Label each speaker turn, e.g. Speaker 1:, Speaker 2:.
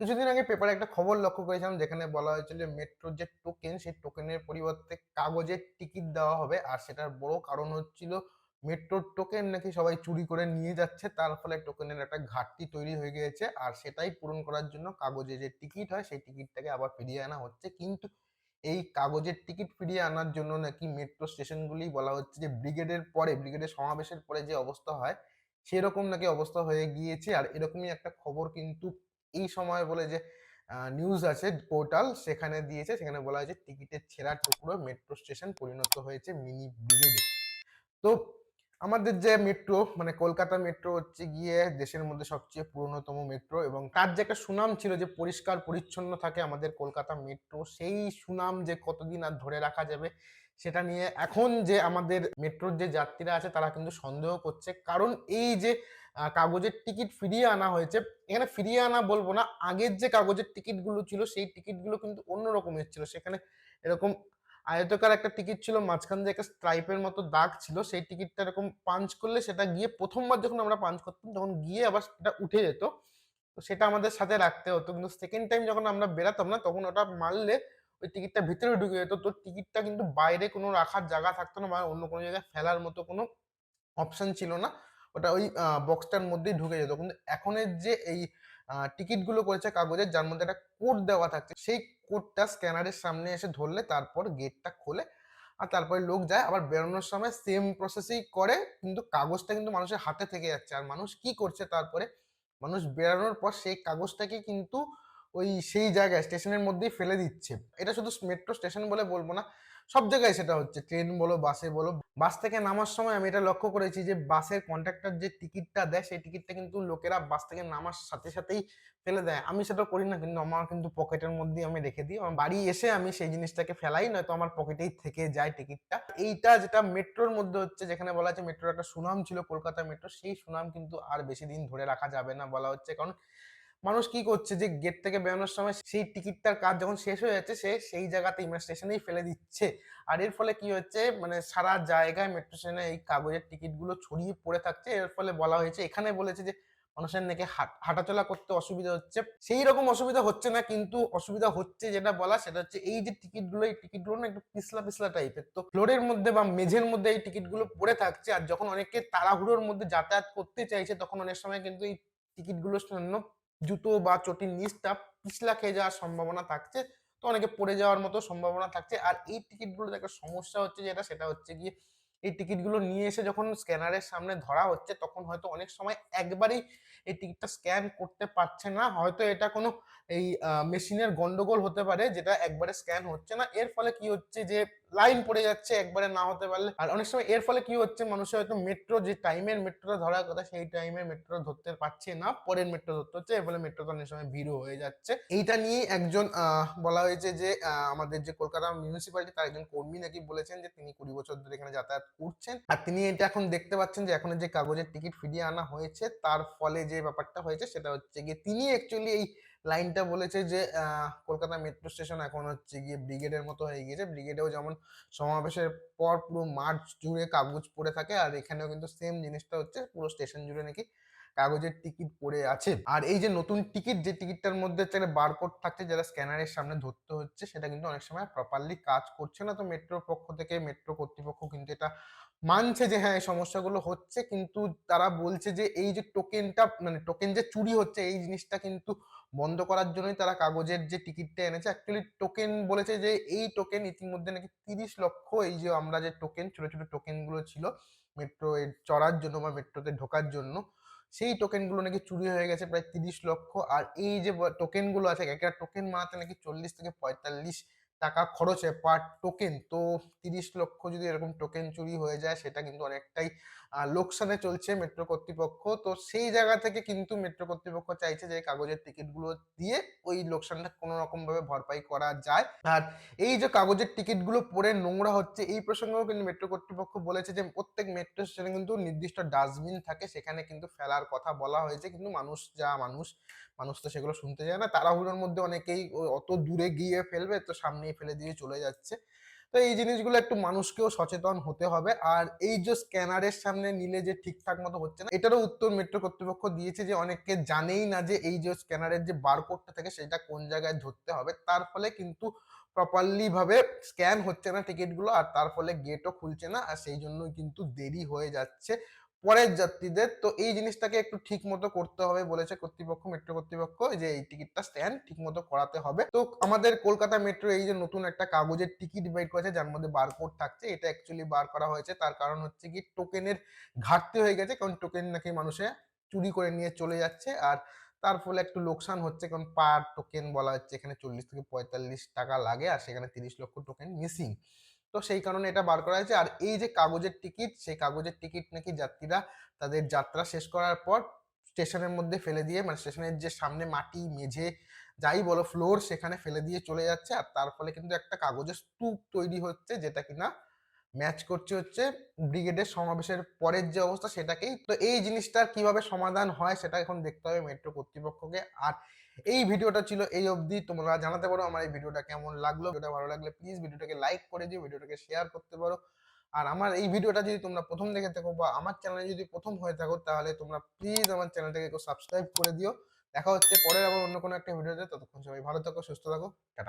Speaker 1: কিছুদিন আগে পেপারে একটা খবর লক্ষ্য করেছিলাম, যেখানে বলা হয়েছিল যে মেট্রোর যে টোকেন সেই টোকেনের পরিবর্তে কাগজের টিকিট দেওয়া হবে। আর সেটার বড় কারণ হচ্ছিল মেট্রোর টোকেন নাকি সবাই চুরি করে নিয়ে যাচ্ছে, তার ফলে টোকেনের একটা ঘাটতি তৈরি হয়ে গিয়েছে। আর সেটাই পূরণ করার জন্য কাগজে যে টিকিট হয়, সেই টিকিটটাকে আবার ফিরিয়ে আনা হচ্ছে। কিন্তু এই কাগজের টিকিট ফিরিয়ে আনার জন্য নাকি মেট্রো স্টেশনগুলি বলা হচ্ছে যে ব্রিগেডের পরে ব্রিগেডের সমাবেশের পরে যে অবস্থা হয়, সেরকম নাকি অবস্থা হয়ে গিয়েছে। আর এরকমই একটা খবর কিন্তু এই সময় বলে যে নিউজ আছে পোর্টাল সেখানে দিয়েছে, সেখানে বলা হয়েছে টিকিটের ছেঁড়া টুকরো মেট্রো স্টেশন পরিণত হয়েছে মিনি ব্রিগেডে তো আমাদের যে মেট্রো মানে কলকাতা মেট্রো হচ্ছে গিয়ে দেশের মধ্যে সবচেয়ে পুরনোতম মেট্রো এবং তার যে একটা সুনাম ছিল যে পরিষ্কার, পরিচ্ছন্ন থাকে আমাদের কলকাতা মেট্রো সেই সুনাম যে কতদিন আর ধরে রাখা যাবে সেটা নিয়ে এখন যে আমাদের মেট্রোর যে যাত্রীরা আছে তারা কিন্তু সন্দেহ করছে। কারণ এই যে কাগজের টিকিট ফিরিয়ে আনা হয়েছে, এখানে ফিরিয়ে আনা বলব না, আগের যে কাগজের টিকিটগুলো ছিল সেই টিকিটগুলো কিন্তু অন্য রকমের ছিল। সেখানে এরকম আয়তকার একটা টিকিট ছিল, মাঝখান দিয়ে একটা স্ট্রাইপের মতো দাগ ছিল, সেই টিকিটটা এরকম পাঞ্চ করলে সেটা গিয়ে প্রথমবার যখন আমরা পাঞ্চ করতাম, তখন গিয়ে আবার সেটা উঠে যেত। তো সেটা আমাদের সাথে রাখতে হতো, কিন্তু সেকেন্ড টাইম যখন আমরা বেরাতাম না, তখন ওটা মারলে ওই টিকিটটা ভিতরে ঢুকে যেত। তো টিকিটটা কিন্তু বাইরে কোনো রাখার জায়গা থাকতো না বা অন্য কোনো জায়গায় ফেলার মতো কোনো অপশন ছিল না। ওটা ওই বক্সটার মধ্যেই ঢুকে যেত। কিন্তু এখনের যে এই টিকিটগুলো করেছে কাগজের, যার মধ্যে একটা কোড দেওয়া থাকছে সেই কোডটা স্ক্যানারের সামনে এসে ধরলে তারপর গেটটা খোলে আর তারপরে লোক যায়। আবার বেরোনোর সময় সেম প্রসেসেই করে, কিন্তু কাগজটা কিন্তু মানুষের হাতে থেকে যাচ্ছে। আর মানুষ কি করছে তারপরে? মানুষ বেরোনোর পর সেই কাগজটাকে কিন্তু ওই সেই জায়গায় স্টেশনের মধ্যেই ফেলে দিচ্ছে। এটা শুধু মেট্রো স্টেশন বলে বলব না, সব জায়গায় সেটা হচ্ছে। ট্রেন বলো, বাসে বলো, বাস থেকে নামার সময় আমি এটা লক্ষ্য করেছি যে বাসের কন্ট্রাক্টর যে টিকিটটা দেয়, সেই টিকিটটা কিন্তু লোকেরা বাস থেকে নামার সাথে সাথেই ফেলে দেয়। আমি সেটা করি না, কিন্তু আমার কিন্তু পকেটের মধ্যেই আমি রেখে দিই। আমার বাড়ি এসে আমি সেই জিনিসটাকে ফেলাই, নয়তো আমার পকেটেই থেকে যায় টিকিটটা এইটা যেটা মেট্রোর মধ্যে হচ্ছে, যেখানে বলা হচ্ছে মেট্রোর একটা সুনাম ছিল, কলকাতা মেট্রো, সেই সুনাম কিন্তু আর বেশি দিন ধরে রাখা যাবে না বলা হচ্ছে। কারণ মানুষ কি করছে যে গেট থেকে বেরোনোর সময় সেই টিকিটটার কাজ যখন শেষ হয়ে যাচ্ছে, সে সেই জায়গাতে মানে স্টেশনেই ফেলে দিচ্ছে। আর এর ফলে কি হচ্ছে মানে সারা জায়গায় মেট্রো স্টেশনে এই কাগজের টিকিটগুলো ছড়িয়ে পড়ে থাকছে। এর ফলে বলা হয়েছে, এখানে বলেছে যে মানুষের নাকি হাঁটাচলা করতে অসুবিধা হচ্ছে। সেই রকম অসুবিধা হচ্ছে না, কিন্তু অসুবিধা হচ্ছে যেটা বলা, সেটা হচ্ছে এই যে টিকিটগুলো এই টিকিটগুলো না একটু পিছলা পিছলা টাইপের তো ফ্লোরের মধ্যে বা মেঝের মধ্যে এই টিকিটগুলো পড়ে থাকছে, আর যখন অনেকে তাড়াহুড়োর মধ্যে যাতায়াত করতে চাইছে, তখন অনেক সময় কিন্তু এই টিকিটগুলোর জন্য জুতো বা চটির নিচটা পিছলা খেয়ে যাওয়ার সম্ভাবনা থাকছে। তো অনেকে পড়ে যাওয়ার মতো সম্ভাবনা থাকছে। আর এই টিকিটগুলোতে একটা সমস্যা হচ্ছে যেটা, সেটা হচ্ছে গিয়ে এই টিকিটগুলো নিয়ে এসে যখন স্ক্যানারের সামনে ধরা হচ্ছে, তখন হয়তো অনেক সময় একবারেই এই টিকিটটা স্ক্যান করতে পারছে না। হয়তো এটা কোনো এই মেশিনের গন্ডগোল হতে পারে, যেটা একবারে স্ক্যান হচ্ছে না। এর ফলে কি হচ্ছে যে লাইন পড়ে যাচ্ছে, একবারে না হতে পারলে। আর অনেক সময় এর ফলে কি হচ্ছে মানুষের হয়তো মেট্রো যে টাইমের মেট্রোটা ধরার কথা, সেই টাইমে মেট্রো ধরতে পারছে না, পরের মেট্রো ধরতে হচ্ছে, এর ফলে মেট্রোটা অনেক সময় ভিড় হয়ে যাচ্ছে। এইটা নিয়ে একজন বলা হয়েছে যে আমাদের যে কলকাতা মিউনিসিপ্যালিটি তার একজন কর্মী নাকি বলেছেন যে, তিনি কুড়ি বছর ধরে এখানে যাতায়াত করছেন। আর তিনি এটা এখন দেখতে পাচ্ছেন যে, এখন যে কাগজের টিকিট ফিরিয়ে আনা হয়েছে, তার ফলে যে ব্যাপারটা হয়েছে, সেটা হচ্ছে গিয়ে তিনি অ্যাকচুয়ালি এই লাইনটা বলেছে যে কলকাতা মেট্রো স্টেশন এখন হচ্ছে গিয়ে ব্রিগেডের মতো হয়ে গিয়েছে। ব্রিগেডেও যেমন সমাবেশের পর পুরো মাঠ জুড়ে কাগজ পড়ে থাকে, আর এখানেও কিন্তু সেম জিনিসটা হচ্ছে, পুরো স্টেশন জুড়ে নাকি কাগজের টিকিট পড়ে আছে। আর এই যে নতুন টিকিট, যে টিকিটটার মধ্যে হচ্ছে বারকোড থাকছে যারা স্ক্যানারের সামনে ধরতে হচ্ছে, সেটা কিন্তু অনেক সময় প্রপারলি কাজ করছে না। তো মেট্রোর পক্ষ থেকে, মেট্রো কর্তৃপক্ষ কিন্তু এটা মানছে যে হ্যাঁ সমস্যাগুলো হচ্ছে, কিন্তু তারা বলছে যে এই যে টোকেনটা মানে টোকেন যে চুরি হচ্ছে, এই জিনিসটা কিন্তু বন্ধ করার জন্যই তারা কাগজের যে টিকিটটা এনেছে। অ্যাকচুয়ালি টোকেন বলেছে যে এই টোকেন ইতিমধ্যে নাকি তিরিশ লক্ষ, এই যে আমরা যে টোকেন ছোট ছোট টোকেনগুলো ছিল মেট্রো চড়ার জন্য বা মেট্রোতে ঢোকার জন্য, সেই টোকেনগুলো নাকি চুরি হয়ে গেছে প্রায় তিরিশ লক্ষ। আর এই যে টোকেনগুলো আছে একটা টোকেন মারাতে নাকি চল্লিশ থেকে পঁয়তাল্লিশ টাকা খরচে পার টোকেন তো তিরিশ লক্ষ যদি এরকম টোকেন চুরি হয়ে যায়, সেটা কিন্তু অনেকটাই লোকসানে চলছে মেট্রো কর্তৃপক্ষ। তো সেই জায়গা থেকে কিন্তু মেট্রো কর্তৃপক্ষ চাইছে যে, কাগজের টিকিটগুলো দিয়ে ওই লোকসানটা কোনো রকম ভাবে ভরপাই করা যায়। আর এই যে কাগজের টিকিটগুলো পরে নোংরা হচ্ছে, এই প্রসঙ্গেও কিন্তু মেট্রো কর্তৃপক্ষ বলেছে যে, প্রত্যেক মেট্রো স্টেশনে কিন্তু নির্দিষ্ট ডাস্টবিন থাকে, সেখানে কিন্তু ফেলার কথা বলা হয়েছে। কিন্তু মানুষ যা মানুষ মানুষ তো সেগুলো শুনতে যায় না। তাড়াহুড়োর মধ্যে অনেকেই অত দূরে গিয়ে ফেলবে, তো সামনেই ফেলে দিয়ে চলে যাচ্ছে। তো এই জিনিসগুলো একটু মানুষকেও সচেতন হতে হবে। আর এই যে স্ক্যানারের সামনে নিলে যে ঠিকঠাক মতো হচ্ছে না, এটারও উত্তর মেট্রো কর্তৃপক্ষ দিয়েছে যে অনেকে জানেই না যে এই যে স্ক্যানারের যে বারকোডটা থাকে, সেটা কোন জায়গায় ধরতে হবে। তার ফলে কিন্তু প্রপারলি ভাবে স্ক্যান হচ্ছে না টিকিটগুলো আর তার ফলে গেটও খুলছে না, আর সেই জন্যই কিন্তু দেরি হয়ে যাচ্ছে। পরের যাত্রীদের, তো এই জিনিসটাকে একটু ঠিক মতো করতে হবে বলেছে কর্তৃপক্ষ মেট্রো কর্তৃপক্ষ, যে এই টিকিটটা স্ট্যান্ড ঠিক মতো করাতে হবে। তো আমাদের কলকাতা মেট্রো এই যে নতুন একটা কাগজের টিকিট বের করেছে, যার মধ্যে বারকোড থাকছে, এটা অ্যাকচুয়ালি বার করা হয়েছে। তার কারণ হচ্ছে কি টোকেনের ঘাটতি হয়ে গেছে, কারণ টোকেন নাকি মানুষে চুরি করে নিয়ে চলে যাচ্ছে। আর তার ফলে একটু লোকসান হচ্ছে, কারণ পার টোকেন বলা হচ্ছে, এখানে চল্লিশ থেকে পঁয়তাল্লিশ টাকা লাগে, আর সেখানে তিরিশ লক্ষ টোকেন মিসিং তো সেই কারণে এটা বার করা হয়েছে। আর এই যে কাগজের টিকিট, সেই কাগজের টিকিট নাকি যাত্রীরা তাদের যাত্রা শেষ করার পর স্টেশনের মধ্যে ফেলে দিয়ে মানে স্টেশনের যে সামনে মাটি, মেঝে, যাই বলো ফ্লোর সেখানে ফেলে দিয়ে চলে যাচ্ছে। আর তার ফলে কিন্তু একটা কাগজের স্তূপ তৈরি হচ্ছে, যেটা কিনা ম্যাচ করছে হচ্ছে ব্রিগেডের সমাবেশের পরের যে অবস্থা, সেটাকেই। তো এই জিনিসটার কীভাবে সমাধান হয়, সেটা এখন দেখতে হবে মেট্রো কর্তৃপক্ষকে। আর এই ভিডিওটা ছিল এই অবধি। তোমরা জানাতে পারো আমার এই ভিডিওটা কেমন লাগল। ভিডিওটা ভালো লাগলে প্লিজ ভিডিওটাকে লাইক করে দিও, ভিডিওটাকে শেয়ার করতে পারো। আর আমার এই ভিডিওটা যদি তোমরা প্রথম দেখে থাকো বা আমার চ্যানেলে যদি প্রথম হয়ে থাকো, তাহলে তোমরা প্লিজ আমার চ্যানেলটাকে একটু সাবস্ক্রাইব করে দিও। দেখা হচ্ছে পরের আবার অন্য কোনো একটা ভিডিওতে। ততক্ষণ সবাই ভালো থাকো, সুস্থ থাকো। টাটা।